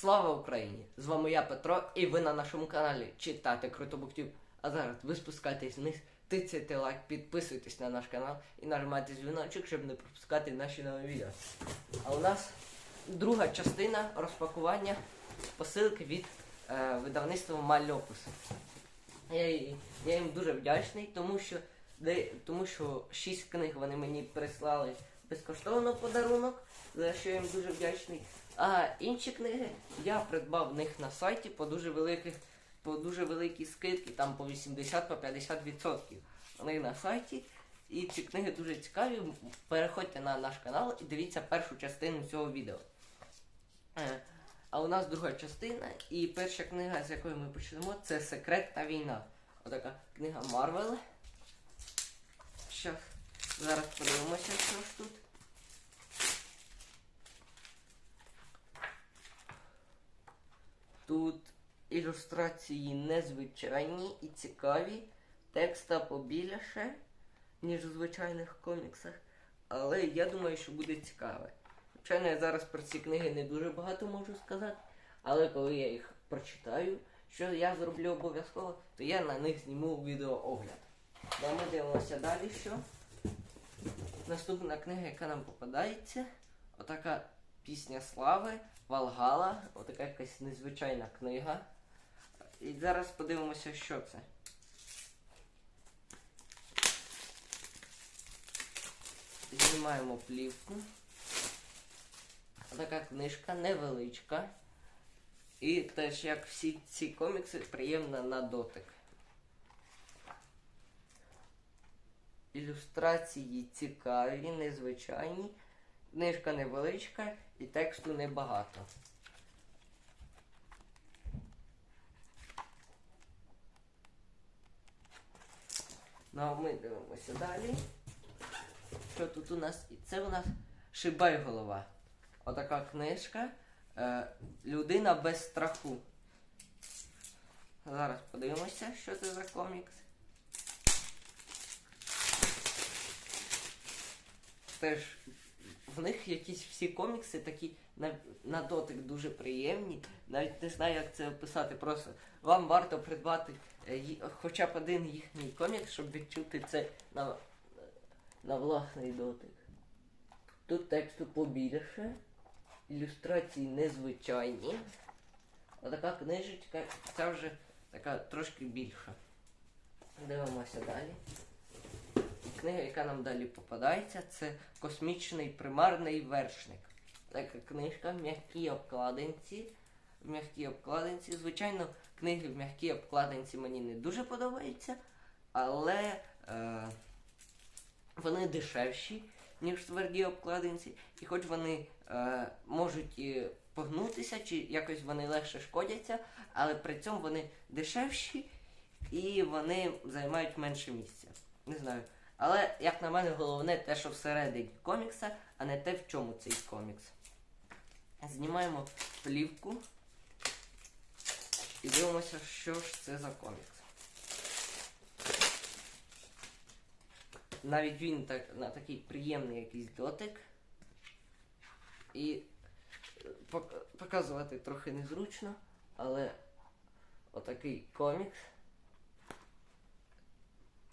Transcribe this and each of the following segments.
Слава Україні! З вами я Петро, і ви на нашому каналі читати Крутобуктюб. А зараз ви спускайтесь вниз, тицяйте лайк, підписуйтесь на наш канал і нажимайте дзвіночок, щоб не пропускати наші нові відео. А у нас друга частина розпакування посилки від е, видавництва Мальопус. Я, я їм дуже вдячний, тому що, де, тому що шість книг вони мені прислали безкоштовно подарунок, за що я їм дуже вдячний. А інші книги я придбав в них на сайті по дуже великих, по дуже великій скидці, там по 80-50%. Вони на сайті. І ці книги дуже цікаві. Переходьте на наш канал і дивіться першу частину цього відео. Е, А у нас друга частина, і перша книга, з якої ми почнемо, це Секрет та війна. Отака книга Марвел. Зараз подивимося, що ж тут. Тут ілюстрації незвичайні і цікаві. Текста побільше, ніж у звичайних коміксах. Але я думаю, що буде цікаве. Звичайно, я зараз про ці книги не дуже багато можу сказати, але коли я їх прочитаю, що я зроблю обов'язково, то я на них зніму відеоогляд. Да, ми дивимося далі, що. Наступна книга, яка нам попадається, отака пісня слави, Валгала, отака якась незвичайна книга. І зараз подивимося, що це. Знімаємо плівку. Така книжка невеличка. І теж, як всі ці комікси, приємна на дотик. Ілюстрації цікаві, незвичайні. Книжка невеличка і тексту небагато. Ну, а ми дивимося далі. Що тут у нас? І це у нас Шибай голова. Отака книжка. Е, Людина без страху. Зараз подивимося, що це за комікс. Теж в них якісь всі комікси такі на, на дотик дуже приємні. Навіть не знаю, як це описати. Просто вам варто придбати е, хоча б один їхній комікс, щоб відчути це на, на власний дотик. Тут тексту побільше, ілюстрації незвичайні. Отака книжечка, ця вже така трошки більша. Дивимося далі. Книга, яка нам далі попадається, це Космічний примарний вершник. Така книжка в м'якій обкладинці. В м'якій обкладинці. Звичайно, книги в м'якій обкладинці мені не дуже подобаються, але е, вони дешевші, ніж в твердій обкладинці. І хоч вони е, можуть і погнутися, чи якось вони легше шкодяться, але при цьому вони дешевші і вони займають менше місця. Не знаю. Але, як на мене, головне те, що всередині комікса, а не те, в чому цей комікс. Знімаємо плівку і дивимося, що ж це за комікс. Навіть він так, на такий приємний якийсь дотик. І е, показувати трохи незручно, але отакий комікс.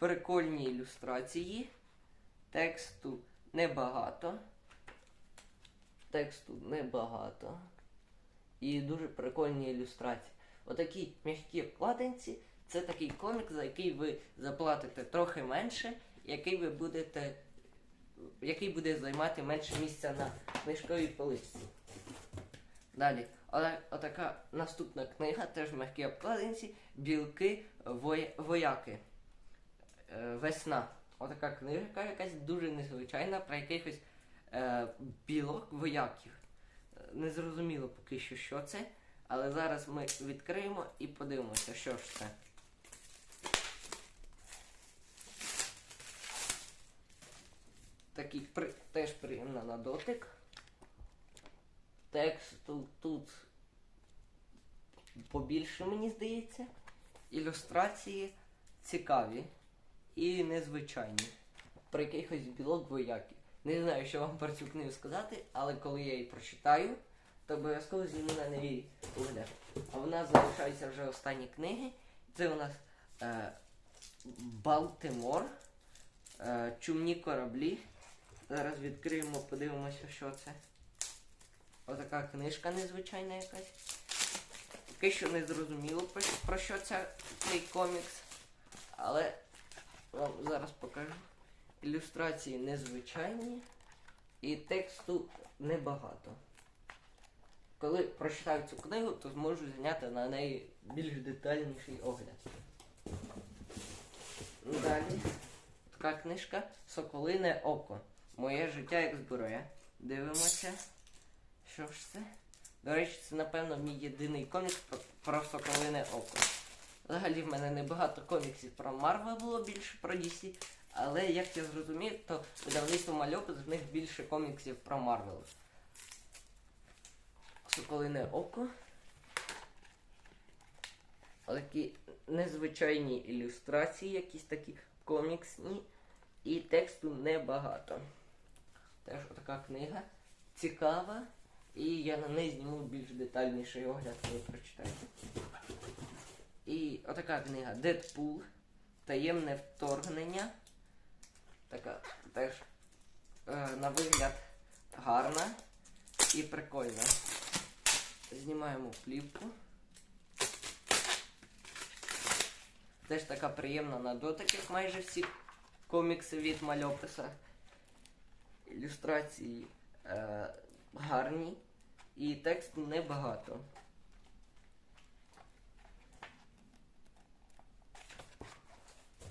Прикольні ілюстрації. Тексту небагато. Тексту небагато. І дуже прикольні ілюстрації. Отакі м'які обкладинці. Це такий комік, за який ви заплатите трохи менше, який ви будете. який буде займати менше місця на книжковій поличці. Далі, Ота- отака наступна книга, теж в м'якій обкладинці, білки воя- вояки. Е, Весна. Отака книжка якась дуже незвичайна про якихось е, білок вояків. Незрозуміло поки що, що це, але зараз ми відкриємо і подивимося, що ж це. Такий при, теж приємно на дотик. Текст тут побільше, мені здається. Ілюстрації цікаві і незвичайні. Про якихось білок вояків. Не знаю, що вам про цю книгу сказати, але коли я її прочитаю, то обов'язково зніму на неї огляд. А в нас залишаються вже останні книги. Це у нас е, Балтимор, е, Чумні кораблі. Зараз відкриємо, подивимося, що це. Отака книжка незвичайна якась. Поки що не зрозуміло про, що це цей комікс. Але покажу. Ілюстрації незвичайні і тексту небагато. Коли прочитаю цю книгу, то зможу зняти на неї більш детальніший огляд. Далі така книжка Соколине око. Моє життя як зброя. Дивимося. Що ж це? До речі, це, напевно, мій єдиний комікс про, Соколине око. Взагалі в мене небагато коміксів про Марвел було більше про DC, але як я зрозумів, то видавництво мальопис в них більше коміксів про Марвел. Соколине око. Такі незвичайні ілюстрації, якісь такі коміксні. І тексту небагато. Теж така книга цікава. І я на неї зніму більш детальніший огляд, коли прочитаєте. І отака книга Дедпул. Таємне вторгнення. Така теж е, на вигляд гарна і прикольна. Знімаємо плівку. Теж така приємна на дотик, як майже всі комікси від мальописа. Ілюстрації е, гарні і тексту небагато.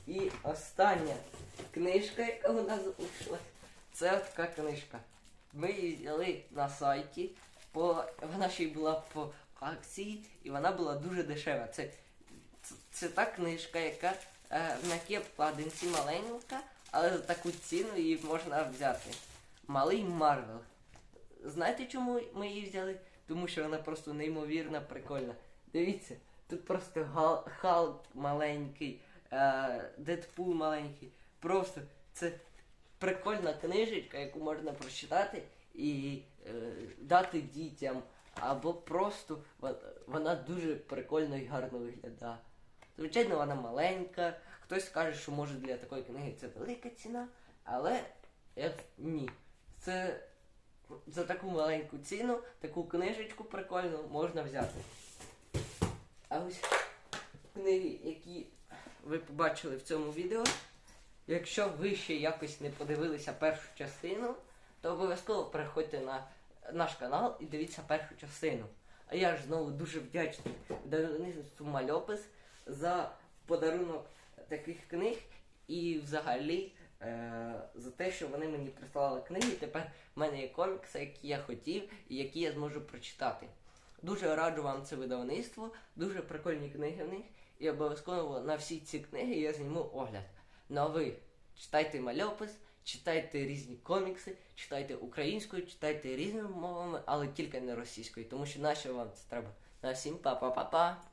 І остання книжка, яка у нас залишилась, це така книжка. Ми її взяли на сайті, по, вона ще й була по акції, і вона була дуже дешева. Це, це, це та книжка, яка е, на якій маленька, але за таку ціну її можна взяти. Малий Марвел. Знаєте, чому ми її взяли? Тому що вона просто неймовірно прикольна. Дивіться, тут просто Гал, Халк маленький, е, Дедпул маленький. Просто це прикольна книжечка, яку можна прочитати і е, дати дітям. Або просто вона, дуже прикольно і гарно виглядає. Звичайно, вона маленька. Хтось скаже, що може для такої книги це велика ціна, але я, ні. Це за таку маленьку ціну, таку книжечку прикольну можна взяти. А ось книги, які ви побачили в цьому відео. Якщо ви ще якось не подивилися першу частину, то обов'язково переходьте на наш канал і дивіться першу частину. А я ж знову дуже вдячний видавництву Мальопис за подарунок таких книг і взагалі е- за те, що вони мені прислали книги. Тепер в мене є комікси, які я хотів і які я зможу прочитати. Дуже раджу вам це видавництво, дуже прикольні книги в них. І обов'язково на всі ці книги я зніму огляд. Ну а ви читайте мальопис, читайте різні комікси, читайте українською, читайте різними мовами, але тільки не російською, тому що нащо вам це треба. На всім па-па-па-па!